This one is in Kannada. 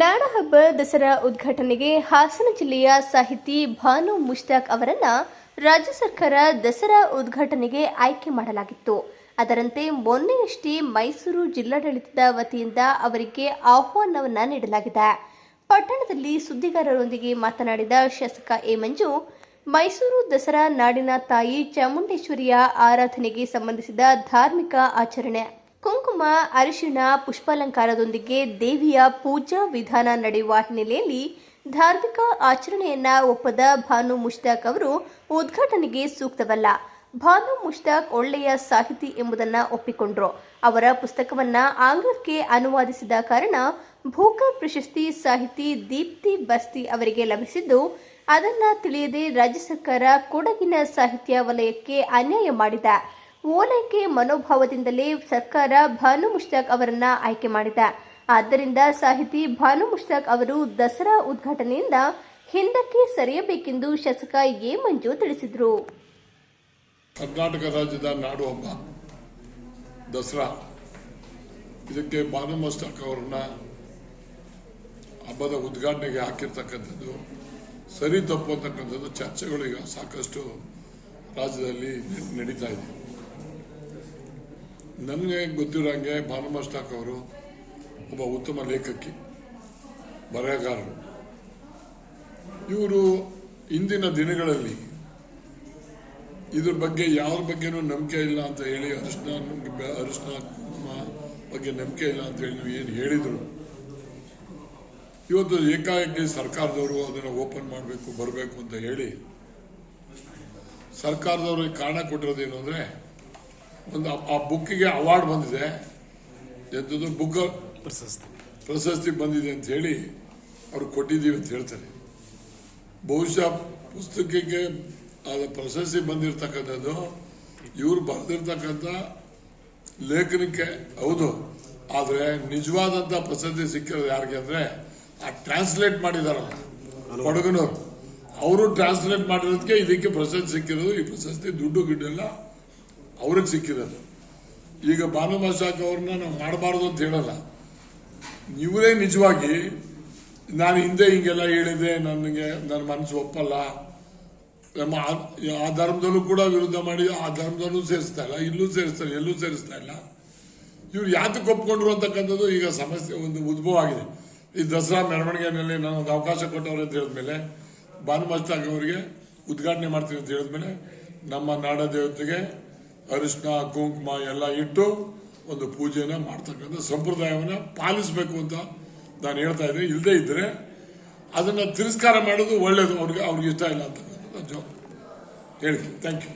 ನಾಡಹಬ್ಬ ದಸರಾ ಉದ್ಘಾಟನೆಗೆ ಹಾಸನ ಜಿಲ್ಲೆಯ ಸಾಹಿತಿ ಭಾನು ಮುಷ್ತಾಕ್ ಅವರನ್ನ ರಾಜ್ಯ ಸರ್ಕಾರ ದಸರಾ ಉದ್ಘಾಟನೆಗೆ ಆಯ್ಕೆ ಮಾಡಲಾಗಿತ್ತು. ಅದರಂತೆ ಮೊನ್ನೆಯಷ್ಟೇ ಮೈಸೂರು ಜಿಲ್ಲಾಡಳಿತದ ವತಿಯಿಂದ ಅವರಿಗೆ ಆಹ್ವಾನವನ್ನ ನೀಡಲಾಗಿದೆ. ಪಟ್ಟಣದಲ್ಲಿ ಸುದ್ದಿಗಾರರೊಂದಿಗೆ ಮಾತನಾಡಿದ ಶಾಸಕ ಎ ಮಂಜು, ಮೈಸೂರು ದಸರಾ ನಾಡಿನ ತಾಯಿ ಚಾಮುಂಡೇಶ್ವರಿಯ ಆರಾಧನೆಗೆ ಸಂಬಂಧಿಸಿದ ಧಾರ್ಮಿಕ ಆಚರಣೆ ಕುಂಕುಮ, ಅರಿಶಿಣ, ಪುಷ್ಪಾಲಂಕಾರದೊಂದಿಗೆ ದೇವಿಯ ಪೂಜಾ ವಿಧಾನ ನಡೆಯುವ ಹಿನ್ನೆಲೆಯಲ್ಲಿ ಧಾರ್ಮಿಕ ಆಚರಣೆಯನ್ನ ಒಪ್ಪದ ಭಾನು ಮುಷ್ತಾಕ್ ಅವರು ಉದ್ಘಾಟನೆಗೆ ಸೂಕ್ತವಲ್ಲ. ಭಾನು ಮುಷ್ತಾಕ್ ಒಳ್ಳೆಯ ಸಾಹಿತಿ ಎಂಬುದನ್ನ ಒಪ್ಪಿಕೊಂಡ್ರು. ಅವರ ಪುಸ್ತಕವನ್ನ ಆಂಗ್ಲಕ್ಕೆ ಅನುವಾದಿಸಿದ ಕಾರಣ ಭೂಕ ಪ್ರಶಸ್ತಿ ಸಾಹಿತಿ ದೀಪ್ತಿ ಬಸ್ತಿ ಅವರಿಗೆ ಲಭಿಸಿದ್ದು, ಅದನ್ನ ತಿಳಿಯದೆ ರಾಜ್ಯ ಸರ್ಕಾರ ಕೊಡಗಿನ ಸಾಹಿತ್ಯ ವಲಯಕ್ಕೆ ಅನ್ಯಾಯ ಮಾಡಿದೆ. ಓಲೈಕೆ ಮನೋಭಾವದಿಂದಲೇ ಸರ್ಕಾರ ಭಾನು ಮುಷ್ತಾಕ್ ಅವರನ್ನ ಆಯ್ಕೆ ಮಾಡಿದೆ. ಆದ್ದರಿಂದ ಸಾಹಿತಿ ಭಾನು ಮುಷ್ತಾಕ್ ಅವರು ದಸರಾ ಉದ್ಘಾಟನೆಯಿಂದ ಹಿಂದಕ್ಕೆ ಸರಿಯಬೇಕೆಂದು ಶಾಸಕ ಎ ಮಂಜು ತಿಳಿಸಿದರು. ಕರ್ನಾಟಕ ರಾಜ್ಯದ ನಾಡು ಹಬ್ಬ, ದಸರಾ. ಇದಕ್ಕೆ ಭಾನು ಮುಷ್ತಾಕ್ ಅವರನ್ನ ಹಬ್ಬದ ಉದ್ಘಾಟನೆಗೆ ಹಾಕಿರ್ತಕ್ಕಂಥದ್ದು, ಸರಿ ತಪ್ಪು ಅಂತಕ್ಕಂಥದ್ದು ಚರ್ಚೆಗಳು ಸಾಕಷ್ಟು ರಾಜ್ಯದಲ್ಲಿ ನಡೀತಾ ಇದೆ. ನನಗೆ ಗೊತ್ತಿರೋಂಗೆ ಭಾನು ಮಸ್ತಾಕ್ ಅವರು ಒಬ್ಬ ಉತ್ತಮ ಲೇಖಕಿ, ಬರಹಗಾರರು. ಇವರು ಇಂದಿನ ದಿನಗಳಲ್ಲಿ ಇದ್ರ ಬಗ್ಗೆ ಯಾವ್ರ ಬಗ್ಗೆನೂ ನಂಬಿಕೆ ಇಲ್ಲ ಅಂತ ಹೇಳಿ ಅರಿಶಿನ ಅರಿಶಿನ ಬಗ್ಗೆ ನಂಬಿಕೆ ಇಲ್ಲ ಅಂತ ಹೇಳಿ ನೀವು ಏನು ಹೇಳಿದ್ರು. ಇವತ್ತು ಏಕಾಏಕಿ ಸರ್ಕಾರದವರು ಅದನ್ನು ಓಪನ್ ಮಾಡಬೇಕು, ಬರಬೇಕು ಅಂತ ಹೇಳಿ ಸರ್ಕಾರದವ್ರಿಗೆ ಕಾರಣ ಕೊಟ್ಟಿರೋದೇನು ಅಂದ್ರೆ ಒಂದು ಆ- ಬುಕ್ಕಿಗೆ ಅವಾರ್ಡ್ ಬಂದಿದೆ. ಎಂಥದ್ದು ಬುಕ್ ಪ್ರಶಸ್ತಿ. ಪ್ರಶಸ್ತಿ ಬಂದಿದೆ ಅಂತ ಹೇಳಿ ಅವ್ರು ಕೊಟ್ಟಿದ್ದೀವಿ ಅಂತ ಹೇಳ್ತಾರೆ. ಬಹುಶಃ ಪುಸ್ತಕಕ್ಕೆ ಅದು ಪ್ರಶಸ್ತಿ ಬಂದಿರತಕ್ಕಂಥದ್ದು ಇವರು ಬರೆದಿರ್ತಕ್ಕಂಥ ಲೇಖನಕ್ಕೆ ಹೌದು. ಆದರೆ ನಿಜವಾದಂಥ ಪ್ರಶಸ್ತಿ ಸಿಕ್ಕಿರೋದು ಯಾರಿಗೆ ಅಂದರೆ ಆ ಟ್ರಾನ್ಸ್ಲೇಟ್ ಮಾಡಿದಾರಲ್ಲ ಕೊಡಗನವ್ರು. ಅವರು ಟ್ರಾನ್ಸ್ಲೇಟ್ ಮಾಡಿರೋದಕ್ಕೆ ಇದಕ್ಕೆ ಪ್ರಶಸ್ತಿ ಸಿಕ್ಕಿರೋದು ಈ ಪ್ರಶಸ್ತಿ ದುಡ್ಡು ಗಿಡ್ಡೆಲ್ಲ ಅವ್ರಿಗೆ ಸಿಕ್ಕಿರೋದು. ಈಗ ಮಸಾಕ್ ಅವ್ರನ್ನ ನಾವು ಮಾಡಬಾರ್ದು ಅಂತ ಹೇಳಲ್ಲ. ಇವರೇ ನಿಜವಾಗಿ ನಾನು ಹಿಂದೆ ಹಿಂಗೆಲ್ಲ ಹೇಳಿದೆ, ನನಗೆ ನನ್ನ ಮನಸ್ಸು ಒಪ್ಪಲ್ಲ. ನಮ್ಮ ಆ- ಧರ್ಮದಲ್ಲೂ ಕೂಡ ವಿರುದ್ಧ ಮಾಡಿ ಆ ಧರ್ಮದಲ್ಲೂ ಸೇರಿಸ್ತಾ ಇಲ್ಲ, ಇಲ್ಲೂ ಸೇರಿಸ್ತಾರೆ ಎಲ್ಲೂ ಸೇರಿಸ್ತಾ ಇಲ್ಲ. ಇವ್ರು ಯಾತಕ್ಕೆ ಒಪ್ಕೊಂಡ್ರು ಅಂತಕ್ಕಂಥದ್ದು ಈಗ ಸಮಸ್ಯೆ ಒಂದು ಉದ್ಭವ ಆಗಿದೆ. ಈ ದಸರಾ ಮೆರವಣಿಗೆಯಲ್ಲಿ ನಾನು ಒಂದು ಅವಕಾಶ ಕೊಟ್ಟವ್ರೆ ಅಂತ ಹೇಳಿದ್ಮೇಲೆ ಭಾನುಮಸ್ತಾಕ್ ಅವರಿಗೆ ಉದ್ಘಾಟನೆ ಮಾಡ್ತೀನಿ ಅಂತ ಹೇಳಿದ್ಮೇಲೆ ನಮ್ಮ ನಾಡ ದೇವತೆಗೆ ಅರಿಶಿನ, ಕುಂಕುಮ ಎಲ್ಲ ಇಟ್ಟು ಒಂದು ಪೂಜೆನ ಮಾಡ್ತಕ್ಕಂಥ ಸಂಪ್ರದಾಯವನ್ನು ಪಾಲಿಸಬೇಕು ಅಂತ ನಾನು ಹೇಳ್ತಾ ಇದ್ದೆ. ಇಲ್ಲದೇ ಇದ್ದರೆ ಅದನ್ನು ತಿರಸ್ಕಾರ ಮಾಡೋದು ಒಳ್ಳೆಯದು ಅವ್ರಿಗೆ ಅವ್ರಿಗೆ ಇಷ್ಟ ಇಲ್ಲ ಅಂತಕ್ಕಂಥದ್ದು ಹೇಳಿ ಥ್ಯಾಂಕ್ ಯು